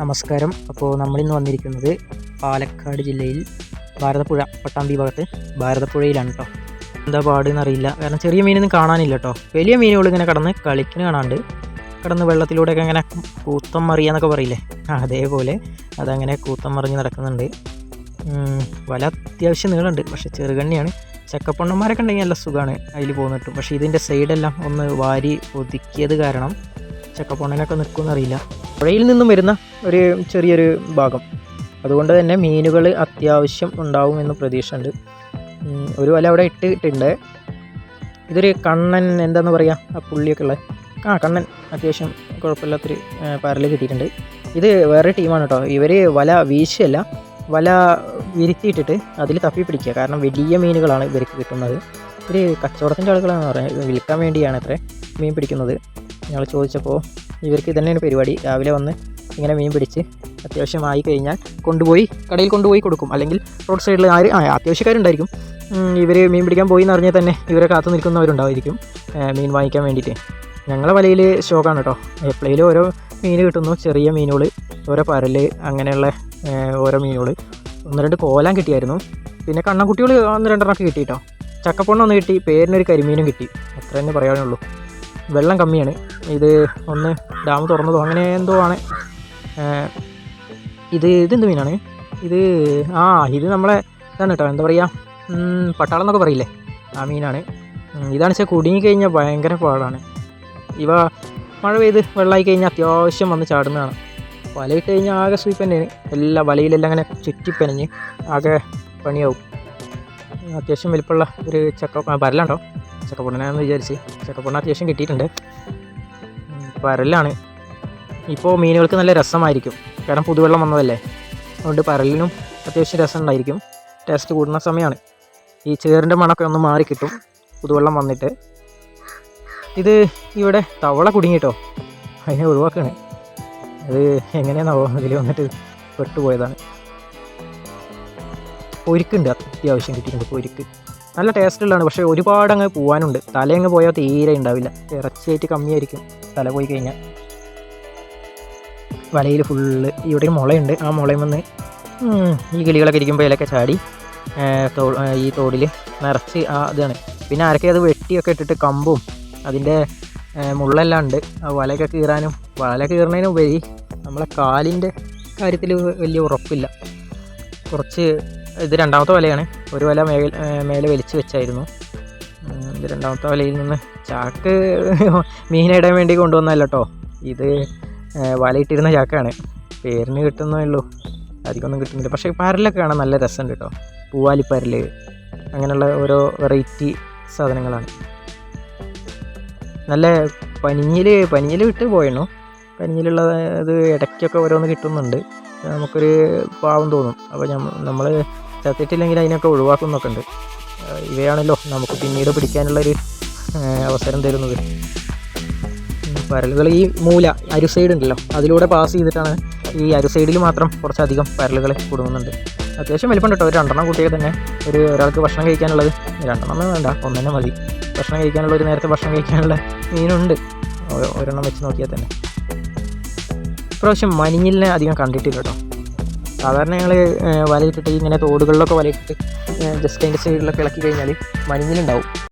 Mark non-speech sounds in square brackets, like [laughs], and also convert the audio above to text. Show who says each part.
Speaker 1: നമസ്കാരം. അപ്പോൾ നമ്മളിന്ന് വന്നിരിക്കുന്നത് പാലക്കാട് ജില്ലയിൽ ഭാരതപ്പുഴ പട്ടാമ്പി ഭാഗത്ത് ഭാരതപ്പുഴയിലാണ് കേട്ടോ എന്താ പാടെന്ന് അറിയില്ല. കാരണം ചെറിയ മീനൊന്നും കാണാനില്ല കേട്ടോ വലിയ മീനുകൾ ഇങ്ങനെ കടന്ന് കളിക്കിന് കാണാണ്ട് കടന്ന് വെള്ളത്തിലൂടെയൊക്കെ അങ്ങനെ കൂത്തം മറിയാന്നൊക്കെ പറയില്ലേ? അതേപോലെ അതങ്ങനെ കൂത്തം മറിഞ്ഞ് നടക്കുന്നുണ്ട്. വല അത്യാവശ്യം നീളമുണ്ട് പക്ഷെ ചെറുകണ്ണിയാണ്. ചക്കപ്പൊണ്ണന്മാരൊക്കെ ഉണ്ടെങ്കിൽ നല്ല സുഖമാണ് അതിൽ പോകുന്നിട്ടും പക്ഷേ ഇതിന്റെ സൈഡെല്ലാം ഒന്ന് വാരി ഒതുക്കിയത് കാരണം ചക്കപ്പൊണ്ണനൊക്കെ നിൽക്കുമെന്നറിയില്ല പുഴയിൽ നിന്നും വരുന്ന ഒരു ചെറിയൊരു ഭാഗം. അതുകൊണ്ട് തന്നെ മീനുകൾ അത്യാവശ്യം ഉണ്ടാവുമെന്ന് പ്രതീക്ഷയുണ്ട്. ഒരു വല അവിടെ ഇട്ടിട്ടുണ്ട്. ഇതൊരു കണ്ണൻ എന്താന്ന് പറയുക ആ പുള്ളിയൊക്കെ ഉള്ളത് ആ കണ്ണൻ. അത്യാവശ്യം കുഴപ്പമില്ലാത്തൊരു പരൽ കിട്ടിയിട്ടുണ്ട്. ഇത് വേറെ ടീമാണ് കേട്ടോ. ഇവർ വല വീശിയല്ല. വല വിരിത്തിയിട്ടിട്ട് അതിൽ തപ്പി പിടിക്കുക. കാരണം വലിയ മീനുകളാണ് ഇവർക്ക് കിട്ടുന്നത്. ഒരു കച്ചവടത്തിന്റെ ആളുകളാണെന്ന് പറഞ്ഞാൽ വിൽക്കാൻ വേണ്ടിയാണ് അത്ര മീൻ പിടിക്കുന്നത്. ഞങ്ങൾ ചോദിച്ചപ്പോൾ ഇവർക്ക് ഇതന്നെയാണ് പരിപാടി. രാവിലെ വന്ന് ഇങ്ങനെ മീൻ പിടിച്ച് അത്യാവശ്യമായി കഴിഞ്ഞാൽ കൊണ്ടുപോയി കടയിൽ കൊണ്ടുപോയി കൊടുക്കും. അല്ലെങ്കിൽ റോഡ് സൈഡിൽ ആര് ആ അത്യാവശ്യക്കാരുണ്ടായിരിക്കും. ഇവർ മീൻ പിടിക്കാൻ പോയി എന്ന് അറിഞ്ഞാൽ തന്നെ ഇവരെ കാത്തു നിൽക്കുന്നവരുണ്ടായിരിക്കും മീൻ വാങ്ങിക്കാൻ വേണ്ടിയിട്ട്. ഞങ്ങളെ വലയിൽ ഷോക്കാണ് കേട്ടോ. എപ്പോഴേലും ഓരോ മീൻ കിട്ടുന്നു. ചെറിയ മീനുകൾ ഓരോ പരൽ അങ്ങനെയുള്ള ഓരോ മീനുകൾ ഒന്ന് രണ്ട് കോലാൻ കിട്ടിയായിരുന്നു. പിന്നെ കണ്ണൻകുട്ടികൾ ഒന്ന് രണ്ടെണ്ണമൊക്കെ കിട്ടി കേട്ടോ ചക്കപ്പൊണ്ണൊന്ന് കിട്ടി പേരിനൊരു കരിമീനും കിട്ടി. അത്ര തന്നെ പറയാനുള്ളൂ. വെള്ളം കമ്മിയാണ്. ഇത് ഒന്ന് ഡാം തുറന്നതോ അങ്ങനെ എന്തോ ആണ്. ഇത് ഇതെന്ത് മീനാണ്? ഇത് ആ ഇത് നമ്മളെ ഇതാണ് കേട്ടോ. എന്താ പറയുക പട്ടാളം എന്നൊക്കെ പറയില്ലേ? ആ മീനാണ്. ഇതാണ് വെച്ചാൽ കുടുങ്ങി കഴിഞ്ഞാൽ ഭയങ്കര പാടാണ്. ഇവ മഴ പെയ്ത് വെള്ളമായി കഴിഞ്ഞാൽ അത്യാവശ്യം വന്ന് ചാടുന്നതാണ്. വലയിട്ട് കഴിഞ്ഞാൽ ആകെ സ്വീപ്പ് എല്ലാ വലയിലെല്ലാം അങ്ങനെ ചുറ്റിപ്പനഞ്ഞ് ആകെ പണിയാവും. അത്യാവശ്യം വലിപ്പമുള്ള ഒരു ചക്ക പരലുണ്ടോ ചക്കപ്പൊണ്ണനാന്ന് വിചാരിച്ച്. ചക്കപ്പൊണ്ണ അത്യാവശ്യം കിട്ടിയിട്ടുണ്ട്. പരലാണ്. ഇപ്പോൾ മീനുകൾക്ക് നല്ല രസമായിരിക്കും. കാരണം പുതുവെള്ളം വന്നതല്ലേ? അതുകൊണ്ട് പരലിനും അത്യാവശ്യം രസം ഉണ്ടായിരിക്കും. ടേസ്റ്റ് കൂടുന്ന സമയമാണ്. ഈ ചേറിന്റെ മണമൊക്കെ ഒന്ന് മാറി കിട്ടും പുതുവെള്ളം വന്നിട്ട്. ഇത് ഇവിടെ തവള കുടുങ്ങിട്ടോ അതിനെ ഒഴിവാക്കാണ്. അത് എങ്ങനെയാണാവോ അതിൽ വന്നിട്ട് പെട്ടുപോയതാണ്. പൊരിക്കുണ്ട് അത്യാവശ്യം കിട്ടിയിട്ടുണ്ട് പൊരിക്ക് നല്ല ടേസ്റ്റുള്ളതാണ് പക്ഷേ ഒരുപാട് അങ്ങ് പോകാനുണ്ട് തലയങ്ങ് പോയാൽ തീരെ ഉണ്ടാവില്ല. ഇറച്ചിയായിട്ട് കമ്മിയായിരിക്കും തല പോയി കഴിഞ്ഞാൽ. വലയിൽ ഫുള്ള് ഇവിടെ മുളയുണ്ട്. ആ മുളയും വന്ന് ഈ കിളികളൊക്കെ ഇരിക്കുമ്പോൾ ഇതിലൊക്കെ ചാടി ഈ തോടിൽ നിറച്ച് ആ ഇതാണ്. പിന്നെ ആരൊക്കെ അത് വെട്ടിയൊക്കെ ഇട്ടിട്ട് കമ്പും അതിന്റെ മുള്ളെല്ലാം ഉണ്ട്. ആ വലയൊക്കെ കീറാനും വല കീറുന്നതിനുപരി നമ്മളെ കാലിന്റെ കാര്യത്തിൽ വലിയ ഉറപ്പില്ല. കുറച്ച് ഇത് രണ്ടാമത്തെ വലയാണ്. ഒരു വല മേൽ മേലെ വലിച്ചു വെച്ചായിരുന്നു. ഇത് രണ്ടാമത്തെ വലയിൽ നിന്ന് ചാക്ക് [laughs] മീനിടാൻ വേണ്ടി കൊണ്ടുവന്നല്ല കേട്ടോ ഇത് വലയിട്ടിരുന്ന ചാക്കാണ്. പേരിന് കിട്ടുന്നേ ഉള്ളൂ. അധികമൊന്നും കിട്ടുന്നില്ല. പക്ഷേ പരലൊക്കെ കാണാൻ നല്ല രസമുണ്ട് കേട്ടോ. പൂവാലിപ്പരൽ അങ്ങനെയുള്ള ഓരോ വെറൈറ്റി സാധനങ്ങളാണ്. നല്ല പനിയിൽ പനിയിൽ വിട്ട് പോയിരുന്നു പനിഞ്ഞിലുള്ള ഇത് ഇടയ്ക്കൊക്കെ ഓരോന്ന് കിട്ടുന്നുണ്ട്. നമുക്കൊരു പാവം തോന്നും. അപ്പോൾ നമ്മൾ ചത്തിട്ടില്ലെങ്കിൽ അതിനൊക്കെ ഒഴിവാക്കുന്നൊക്കെ ഉണ്ട്. ഇവയാണല്ലോ നമുക്ക് പിന്നീട് പിടിക്കാനുള്ളൊരു അവസരം തരുന്നത്. പരലുകൾ ഈ മൂല അരു സൈഡ് ഉണ്ടല്ലോ. അതിലൂടെ പാസ് ചെയ്തിട്ടാണ് ഈ അരു സൈഡിൽ മാത്രം കുറച്ചധികം പരലുകൾ കുടുങ്ങുന്നുണ്ട്. അത്യാവശ്യം വലിപ്പം കേട്ടോ. ഒരു രണ്ടെണ്ണം കുട്ടിയെ തന്നെ ഒരു ഒരാൾക്ക് ഭക്ഷണം കഴിക്കാനുള്ളത് രണ്ടെണ്ണം വേണ്ട. ഒന്നെന്നെ മതി. ഭക്ഷണം കഴിക്കാനുള്ള ഒരു നേരത്തെ ഭക്ഷണം കഴിക്കാനുള്ള മീനുണ്ട്. ഒരെണ്ണം വെച്ച് നോക്കിയാൽ തന്നെ. ഇപ്രാവശ്യം മനിഞ്ഞിലിനെ അധികം കണ്ടിട്ടില്ല കേട്ടോ. സാധാരണ ഞങ്ങൾ വലയിട്ടിട്ട് ഇങ്ങനെ തോടുകളിലൊക്കെ വലയിട്ടിട്ട് ജസ്റ്റ് അതിന്റെ സൈഡിലൊക്കെ ഇളക്കി കഴിഞ്ഞാൽ മനിഞ്ഞിലുണ്ടാവും